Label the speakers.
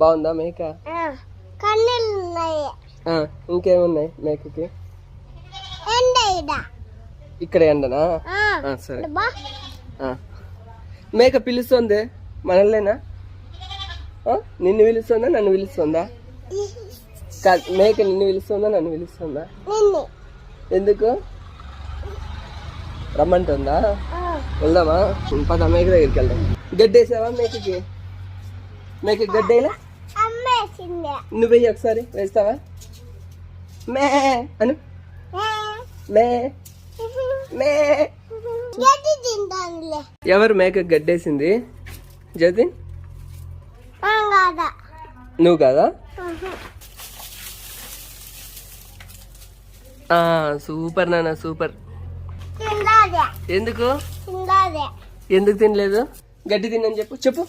Speaker 1: బాగుందా మేక? ఇంకేమున్నాయి మేకకి? ఇక్కడ ఎండనా? సరే. మేక పిలుస్తుంది మనల్నేనా? నిన్ను పిలుస్తుందా నన్ను పిలుస్తుందా? మేక నిన్ను పిలుస్తుందా నన్ను పిలుస్తుందా? ఎందుకు? రమ్మంటుందా? వెళ్దామా? పద మేక దగ్గరికి వెళ్దాం. గడ్డేసావా మేకకి? మేక గడ్డేలా నువ్వు వెయ్యి ఒకసారి వేస్తావా? మే అను. మే. మే. ఎవరు మేక గడ్డేసింది? జతిన్ నువ్వు కాదా? సూపర్ నాన్న సూపర్. ఎందుకు? ఎందుకు తినలేదు? గడ్డి తినని చెప్పు చెప్పు.